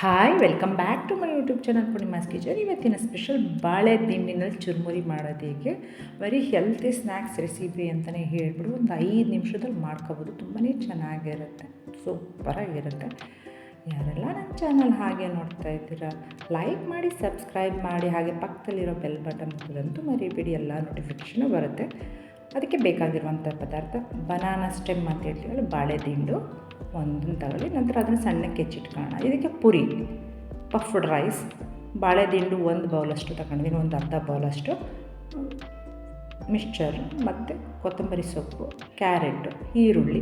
Hi welcome back to my YouTube channel Poornima's kitchen ಇವತ್ತಿನ special ಬಾಳೆ ದಿಂಡಿನಲ್ಲಿ ಚುರುಮುರಿ ಮಾಡೋದು ಹೇಗೆ? ಬರೀ ಹೆಲ್ತಿ ಸ್ನ್ಯಾಕ್ಸ್ ರೆಸಿಪಿ ಅಂತಲೇ ಹೇಳ್ಬಿಟ್ಟು ಒಂದು ಐದು ನಿಮಿಷದಲ್ಲಿ ಮಾಡ್ಕೋಬೋದು. ತುಂಬಾ ಚೆನ್ನಾಗಿರುತ್ತೆ. ಸೂಪರಾಗಿರುತ್ತೆ ಯಾರೆಲ್ಲ ನನ್ನ ಚಾನಲ್ ಹಾಗೆ ನೋಡ್ತಾ ಇದ್ದೀರಾ ಲೈಕ್ ಮಾಡಿ ಸಬ್ಸ್ಕ್ರೈಬ್ ಮಾಡಿ, ಹಾಗೆ ಪಕ್ಕದಲ್ಲಿರೋ ಬೆಲ್ ಬಟನ್ ಅಂತೂ ಮರಿಬೇಡಿ. ಎಲ್ಲ ನೋಟಿಫಿಕೇಷನು ಬರುತ್ತೆ. ಅದಕ್ಕೆ ಬೇಕಾಗಿರುವಂಥ ಪದಾರ್ಥ ಬನಾನಾ ಸ್ಟೆಮ್ ಅಂತ ಹೇಳ್ತೀವಲ್ಲ ಬಾಳೆ ದಿಂಡು ಒಂದನ್ನು ತಗೊಳ್ಳಿ, ನಂತರ ಅದನ್ನು ಸಣ್ಣಕ್ಕೆ ಹೆಚ್ಚಿಟ್ಕೊಳ್ಳೋಣ. ಇದಕ್ಕೆ ಪುರಿ ಪಫ್ಡ್ ರೈಸ್ ಬಾಳೆ ದಿಂಡು ಒಂದು ಬೌಲಷ್ಟು ತಗೊಂಡಿದ್ದೀನಿ ಒಂದು ಅರ್ಧ ಬೌಲಷ್ಟು ಮಿಕ್ಸ್ಚರ್ ಮತ್ತು ಕೊತ್ತಂಬರಿ ಸೊಪ್ಪು ಕ್ಯಾರೆಟು ಈರುಳ್ಳಿ,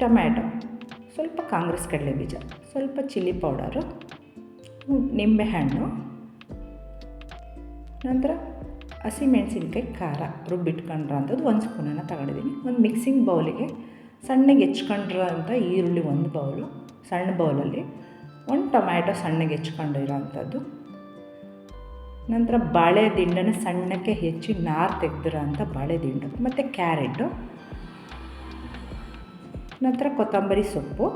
ಟೊಮ್ಯಾಟೊ, ಸ್ವಲ್ಪ ಕಾಂಗ್ರೆಸ್ ಕಡಲೆ ಬೀಜ, ಸ್ವಲ್ಪ ಚಿಲ್ಲಿ ಪೌಡರು ನಿಂಬೆಹಣ್ಣು ನಂತರ ಹಸಿಮೆಣಸಿನ್ಕಾಯಿ ಖಾರ ರುಬ್ಬಿಟ್ಕೊಂಡಿರೋಂಥದ್ದು ಒಂದು ಸ್ಪೂನನ್ನು ತಗೊಂಡಿದ್ದೀನಿ ಒಂದು ಮಿಕ್ಸಿಂಗ್ ಬೌಲಿಗೆ ಸಣ್ಣಗೆ ಹೆಚ್ಕೊಂಡಿರೋಂಥ ಈರುಳ್ಳಿ ಒಂದು ಬೌಲು ಸಣ್ಣ ಬೌಲಲ್ಲಿ ಒಂದು ಟೊಮ್ಯಾಟೊ ಸಣ್ಣಗೆ ಹೆಚ್ಕೊಂಡಿರೋಂಥದ್ದು ನಂತರ ಬಾಳೆ ದಿಂಡನ್ನು ಸಣ್ಣಕ್ಕೆ ಹೆಚ್ಚಿ ನಾರು ತೆಗೆದಿರೋ ಅಂಥ ಬಾಳೆ ದಿಂಡು, ಮತ್ತು ಕ್ಯಾರೆಟು. ನಂತರ ಕೊತ್ತಂಬರಿ ಸೊಪ್ಪು,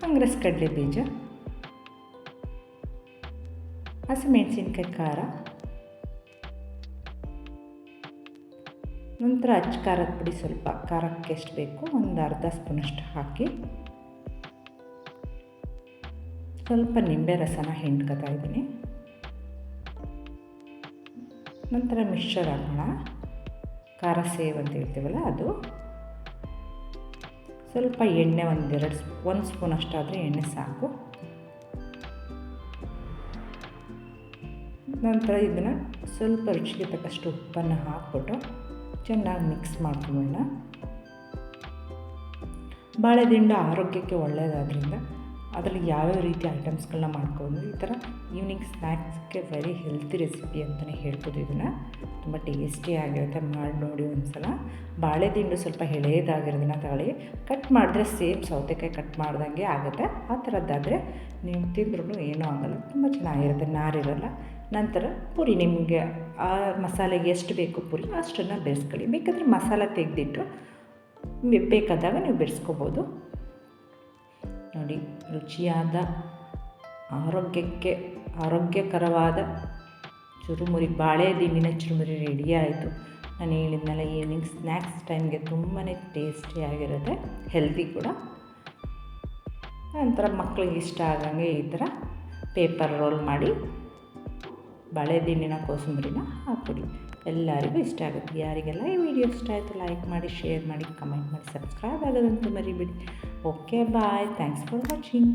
ಕಾಂಗ್ರೆಸ್ ಕಡಲೆ ಬೀಜ. ಹಸಿಮೆಣಸಿನ್ಕಾಯಿ ಖಾರ. ನಂತರ ಅಚ್ಚ ಖಾರದ ಪುಡಿ ಸ್ವಲ್ಪ, ಖಾರಕ್ಕೆ ಎಷ್ಟು ಬೇಕು ಒಂದು ಅರ್ಧ ಸ್ಪೂನಷ್ಟು ಹಾಕಿ. ಸ್ವಲ್ಪ ನಿಂಬೆ ರಸನ ಹಿಂಡ್ಕೊತಾ ಇದ್ದೀನಿ. ನಂತರ ಮಿಕ್ಸ್ಚರ್ ಹಾಕೋಣ ಖಾರ ಸೇವ್ ಅಂತ ಹೇಳ್ತೀವಲ್ಲ ಅದು. ಸ್ವಲ್ಪ ಎಣ್ಣೆ ಒಂದೆರಡು ಒಂದು ಸ್ಪೂನ್ ಎಣ್ಣೆ ಸಾಕು. ನಂತರ ಇದನ್ನು ಸ್ವಲ್ಪ ರುಚಿಗೆ ತಕ್ಕಷ್ಟು ಉಪ್ಪನ್ನು ಹಾಕ್ಬಿಟ್ಟು ಚೆನ್ನಾಗಿ ಮಿಕ್ಸ್ ಮಾಡ್ಕೊಳ್ಳೋಣ. ಬಾಳೆದಿಂಡು ಆರೋಗ್ಯಕ್ಕೆ ಒಳ್ಳೆಯದಾದ್ರಿಂದ ಅದರಲ್ಲಿ ಯಾವ್ಯಾವ ರೀತಿ ಐಟಮ್ಸ್ಗಳನ್ನ ಮಾಡ್ಕೊಂಡು ಈ ಥರ ಈವ್ನಿಂಗ್ ಸ್ನ್ಯಾಕ್ಸ್ಗೆ ವೆರಿ ಹೆಲ್ತಿ ರೆಸಿಪಿ ಅಂತಲೇ ಹೇಳ್ಬೋದು ಇದನ್ನು. ತುಂಬ ಟೇಸ್ಟಿಯಾಗಿರುತ್ತೆ ಮಾಡಿ ನೋಡಿ ಒಂದು ಸಲ ಬಾಳೆದಿಂಡು ಸ್ವಲ್ಪ ಎಳೆಯದಾಗಿರೋದನ್ನ ತಗೊಳ್ಳಿ. ಕಟ್ ಮಾಡಿದ್ರೆ ಸೇಮ್ ಸೌತೆಕಾಯಿ ಕಟ್ ಮಾಡ್ದಂಗೆ ಆಗುತ್ತೆ. ಆ ಥರದ್ದಾದರೆ ನೀವು ತಿಂದ್ರೂ ಏನೂ ಆಗೋಲ್ಲ. ತುಂಬ ಚೆನ್ನಾಗಿರುತ್ತೆ. ನಾರಿರಲ್ಲ. ನಂತರ ಪುರಿ ನಿಮಗೆ ಆ ಮಸಾಲೆಗೆ ಎಷ್ಟು ಬೇಕು ಪುರಿ? ಅಷ್ಟನ್ನು ಬೆರೆಸ್ಕೊಳ್ಳಿ. ಬೇಕಾದರೆ ಮಸಾಲೆ ತೆಗೆದಿಟ್ಟು ಬೇಕಾದಾಗ ನೀವು ಬೆರೆಸ್ಕೋಬೋದು. ನೋಡಿ, ರುಚಿಯಾದ, ಆರೋಗ್ಯಕ್ಕೆ ಆರೋಗ್ಯಕರವಾದ ಚುರುಮುರಿ, ಬಾಳೆ ದಿಂಡಿನ ಚುರುಮುರಿ ರೆಡಿ ಆಯಿತು. ನಾನು ಹೇಳಿದ್ನಲ್ಲ ಈವ್ನಿಂಗ್ ಸ್ನ್ಯಾಕ್ಸ್ ಟೈಮ್ಗೆ ತುಂಬಾ ಟೇಸ್ಟಿಯಾಗಿರುತ್ತೆ ಹೆಲ್ದಿ ಕೂಡ. ನಂತರ ಮಕ್ಕಳಿಗೆ ಇಷ್ಟ ಆಗಂಗೆ ಈ ಥರ ಪೇಪರ್ ರೋಲ್ ಮಾಡಿ ಬಾಳೆ ದಿಂಡಿನ ಕೋಸಂಬರಿನ ಹಾಕ್ಕೊಡಿ. ಎಲ್ಲರಿಗೂ ಇಷ್ಟ ಆಗುತ್ತೆ. ಯಾರಿಗೆಲ್ಲ ಈ ವಿಡಿಯೋ ಇಷ್ಟ ಆಯಿತು ಲೈಕ್ ಮಾಡಿ ಶೇರ್ ಮಾಡಿ ಕಮೆಂಟ್ ಮಾಡಿ ಸಬ್ಸ್ಕ್ರೈಬ್ ಆಗೋದಂತೂ ಮರಿಬೇಡಿ. Okay bye thanks for watching